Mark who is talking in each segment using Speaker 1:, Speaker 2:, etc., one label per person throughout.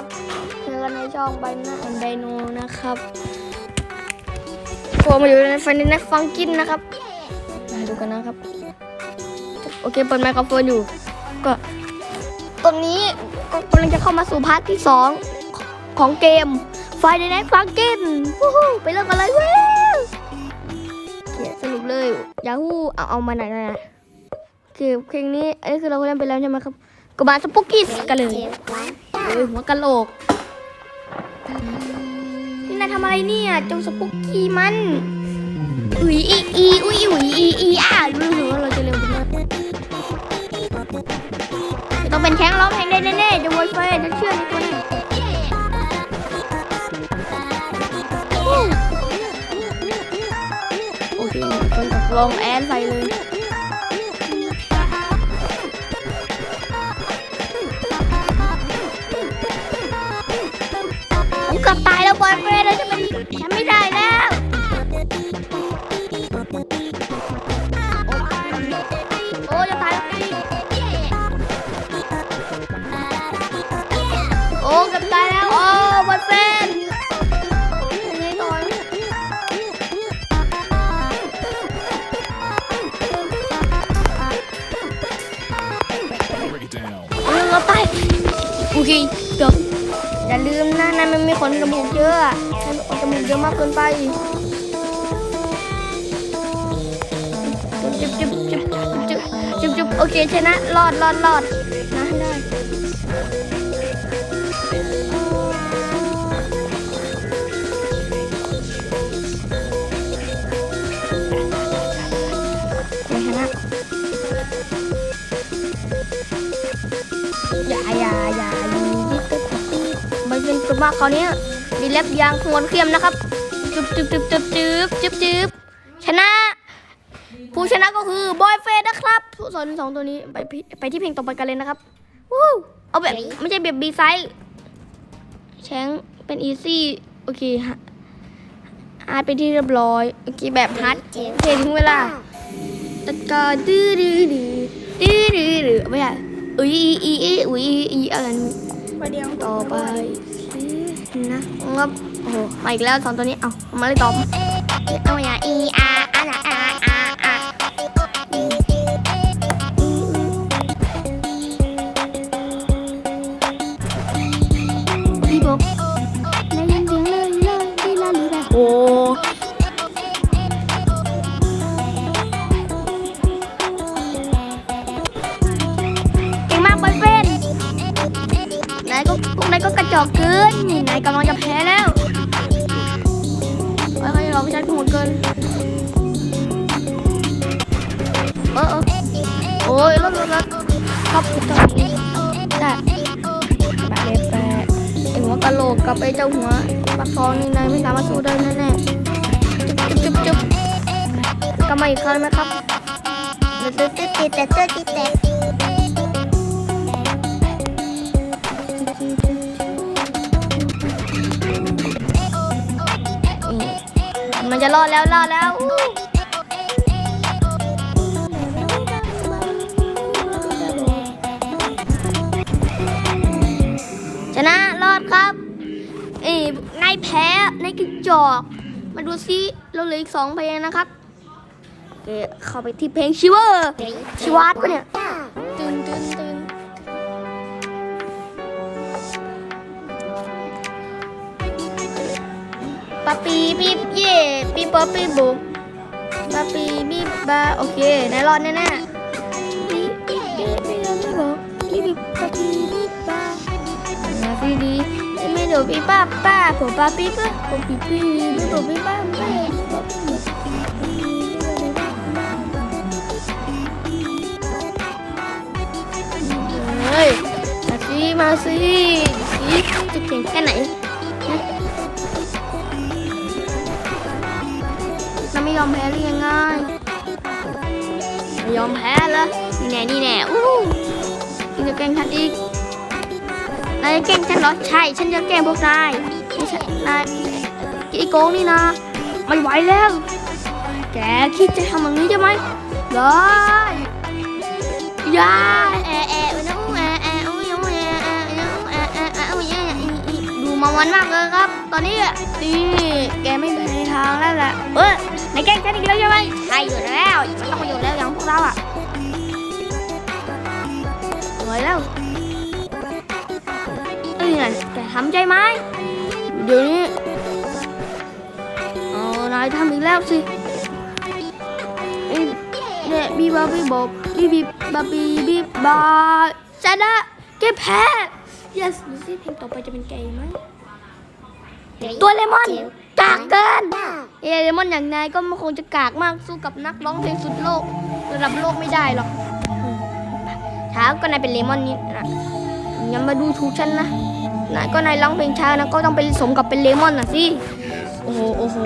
Speaker 1: นะครับเจอกันในช่องใบหน้าไดโนนะครับโผล่มาอยู่ในฟันในนักฟังกินนะครับมาดูกันนะครับ โอเคเปิดไมโครโฟนอยู่ ก็ตอนนี้ก็กำลังจะเข้ามาสู่พาร์ทที่สองของเกมไฟในนักฟังกินไปเริ่มกันเลยเว้ยโอเคสรุปเลยยาฮูเอาเอามาไหนอยนะคือเพลงนี้อันนี้คือเราเล่นไปแล้วใช่ไหมครับก็มาสปุกกี้กันเลย เฮ้ยหัวกะโหลก นี่นายทำอะไรเนี่ยจ้าสปุกกี้มันอุ้ยอีอีอุ้ยอุ้ยอีอีอะรู้สึกว่าเราจะเร็วขึ้นมากจะต้องเป็นแข้งร้องเพลงได้แน่ๆจะโวยเฟยฉันเชื่อในตัวนี้โอเคคนตกลงแอนใส่เลย เกือบตายแล้วบอยเฟรนด์เราจะเป็นฉันไม่ได้แล้วโอ้จะตายแล้วโอ้เกือบตายแล้วโอ้บอยเฟรนด์ยังไงต่อเราตายโอเค มนะนายมันมีขนจมูกเยอะอะนายขนจมูกเยอะมากเกินไปจุบจุบจุบจุบจุบจุบโอเคชนะรอดรอดรอด มากคราวนี้ดีเล็บยางขวนเขียมนะครับจึบจึบจึบจึบจึบจึบจึบชนะ ผู้ชนะก็คือบอยเฟสนะครับผู้สอนสองตัวนี้ไปไปที่เพลงต่อไปกันเลยนะครับวู้เอาแบบไม่ใช่แบบบีไซด์แชงเป็นอีซี่โอเคฮะฮาร์ดเป็นที่เรียบร้อยโอเคแบบฮาร์ดโอเคถึงเวลาตะกาดื้อดื้อดื้อดื้อดื้อดื้อไม่ใช่อุ้ยอีอีอีอุ้ยอีอีอะไรนี่
Speaker 2: ประเดี๋ยว
Speaker 1: ต่อไป นะครับโอ้โหมาอีกแล้วสองตัวนี้ เอามาเลยตอบเอาอย่าอีอาอาอาอาอาอา พ้แล้วโอ้ยเขาจะรอพี่ชายโหดเกินเออเออโอ้ยรถรถรถครับถูกต้องได้แปะเลยแปไอหัวกะโหลกกับไอเจ้าหัวปักทองนี่นายไม่สามารถสู้ได้แน่ๆจุ๊บจุ๊บจุ๊บกลับมาอีกครั้งนะครับตึ๊ดตึ๊ดตึ๊ดตึ๊ดตึ๊ดตึ๊ดตึ๊ด มันจะรอดแล้วรอดแล้วอู้ชนะรอดครับเอ้ยนายแพ้นายกระจอก มาดูซิเราเหลืออีกสองเพลงนะครับโอเคเข้าไปที่เพลงชิเวอร์ชิวัตปะเนี่ย ตื่นตื่นตื่น ปะปีปีบเย่ปีปอปีบุบปะปีบีบบาโอเคนายรอดแน่ๆปีปีปีปีปีบุบปีบีปะปีบีบบามาดีดีไม่ดูปีป้าป้าผมป้าปีป้าผมปีปีไม่ดูปีป้าป้าเฮ้ยมาสิมาสิสิจะเก่งแค่ไหน อมแพ้หรือยังไงไม่ยอมแพ้เหรอนี่แน่นี่แน่อู้ยังจะแกล้งฉันอีกนายจะแกล้งฉันเหรอใช่ ฉันจะแกล้งพวกนายไม่ใช่นายไอ้โกงนี่นะไม่ไหวแล้ว แกคิดจะทำอย่างนี้ใช่ไหมได้ย่าแอะแอะอู้แอะแอะอู้อะแอะแอะแอะแอะแอะแอะของมันมากเลยครับ ตอนนี้อะนี่แกไม่มีทางแล้วแหละเออ ในแกล้งฉันอีกแล้วใช่ไหมใช่อยู่แล้วมันต้องมาอยู่แล้วอย่างพวกเราอะสวยแล้วนี่ไงแกทำใจไหมเดี๋ยวนี้เอานายทำอีกแล้วสิเนี่ยบีบาบีบอบบีบีบาบีบีบาชนะแกแพ้ yes ดูสิเพลงต่อไปจะเป็นไก่ไหมตัวเลมอน กากเกิน เอเลมอนอย่างนายก็มันคงจะกากมากสู้กับนักร้องเพลงสุดโลก ระดับโลกไม่ได้หรอกช้าก็นายเป็นเลมอนนี่นะอย่ามาดูถูกฉันนะนายก็นายร้องเพลงช้านะก็ต้องเป็นสมกับเป็นเลมอนนะสิโอ้โหโอ้โห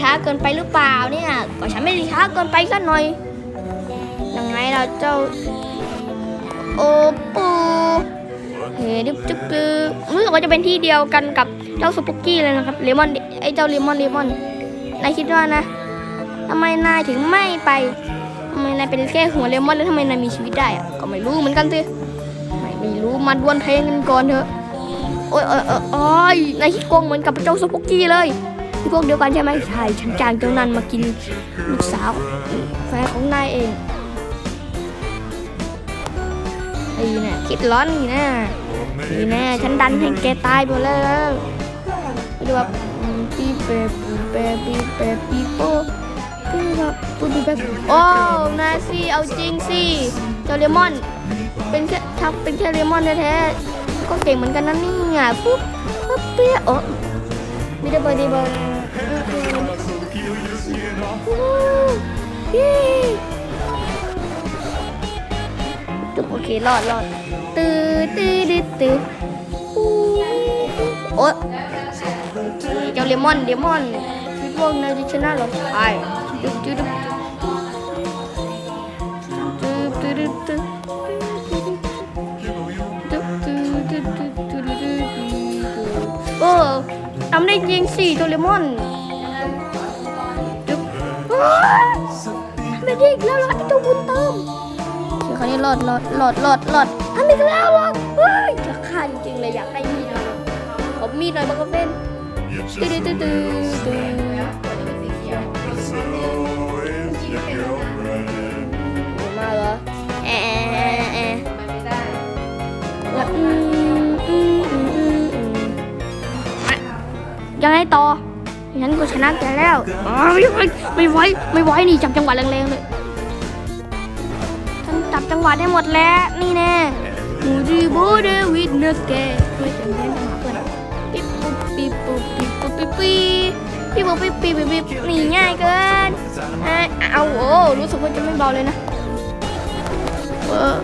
Speaker 1: ช้าเกินไปหรือเปล่าเนี่ยก็ฉันไม่ได้ช้าเกินไปสักหน่อยยังไงเราเจ้าโอปูเฮ้ดิบจุ๊บจึ๊บรู้สึกว่าจะเป็นที่เดียวกันกับ เจ้าสปุกกี้เลยนะครับเลมอนไอเจ้าเลมอนเลมอนนายคิดว่านะทำไมนายถึงไม่ไปทำไมนายเป็นแค่หัวเลมอนแล้วทำไมนายมีชีวิตได้อะก็ไม่รู้เหมือนกันสิไม่ไม่รู้มาดวลเพลงกันก่อนเถอะโอ้ยโอ้ยโอ้ยโอ้ยนายคิดโกงเหมือนกับเจ้าสปุกกี้เลยพวกเดียวกันใช่ไหมใช่ฉันจ้างเจ้านันมากินลูกสาวแฟนของนายเองไอ้น่ะคิดร้อนนี่นะนี่แน่ฉันดันให้แกตายไปแล้ว ไม่รู้ว่าอืมปีเปปเปปีเปปีโป้ปีแบบปีปีแบบโอ้นายสิเอาจริงสิเจ้าเลมอน เป็นแค่ทับเป็นแค่เลมอนแท้ๆก็เก่งเหมือนกันนะนี่ยปุ๊บปุ๊บเปี้ยโอ้ม่ได้เบอร์ดีเบอร์จุ๊บโอเครอดรอดตื้อตื้อตื้อตื้อโอ้ เจ้าเลมอนเลมอนคิดว่านายจะชนะเหรอใช่จุ๊บจุ๊บจุ๊บจุ๊บจุ๊บจุ๊บเออทำได้จริงสิโดเรมอนจุ๊บทำได้จริงแล้วรอดที่ตัวบุญเติมเดี๋ยวคราวนี้รอดรอดรอดรอดรอดทำได้แล้วรอดเฮ้ยจะฆ่าจริงๆเลยอยากได้มีดเลยผมมีดหน่อยบังกะเป็น ตื้อตื้อตื้อตื้อมาเหรอแอะแอะแอะแล้วอืมอืมอืมอืมอืมยังไงต่องั้นกูชนะแกแล้วอ๋อไม่ไหวไม่ไหวไม่ไหวนี่จับจังหวะแรงๆเลยฉันจับจังหวะได้หมดแล้วนี่แน่มูดีบูเดวิ ปิ๊บปิ๊บปุ๊ปิ๊บปิ๊บปิ๊บปิ๊บนี่ง่ายเกินอะเอาโอ้รู้สึกว่าจะไม่เบาเลยนะเออ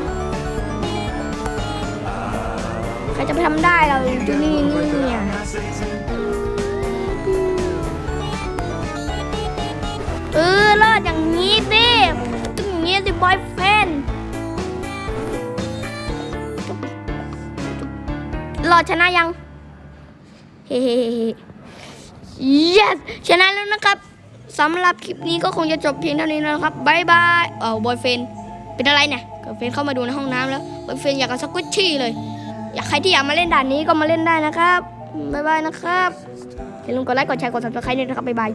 Speaker 1: ใครจะไปทำได้เราจุนี่นี่เนี่ยเออรอดอย่างนี้สิต้องอย่างนี้สิบอยเฟนรอดชนะยัง เฮ้ yes ชนะแล้วนะครับสำหรับคลิปนี้ก็คงจะจบเพียงเท่านี้นะครับบายบายเออบอยเฟนเป็นอะไรเนี่ยบอยเฟนเข้ามาดูในห้องน้ำแล้วบอยเฟนอยากกับสกุชชี่เลย อยากใครที่อยากมาเล่นด่านนี้ก็มาเล่นได้นะครับบายบายนะครับอย่าลืมกดไลค์กดแชร์กดซับสไครต์ด้วยนะครับบายบาย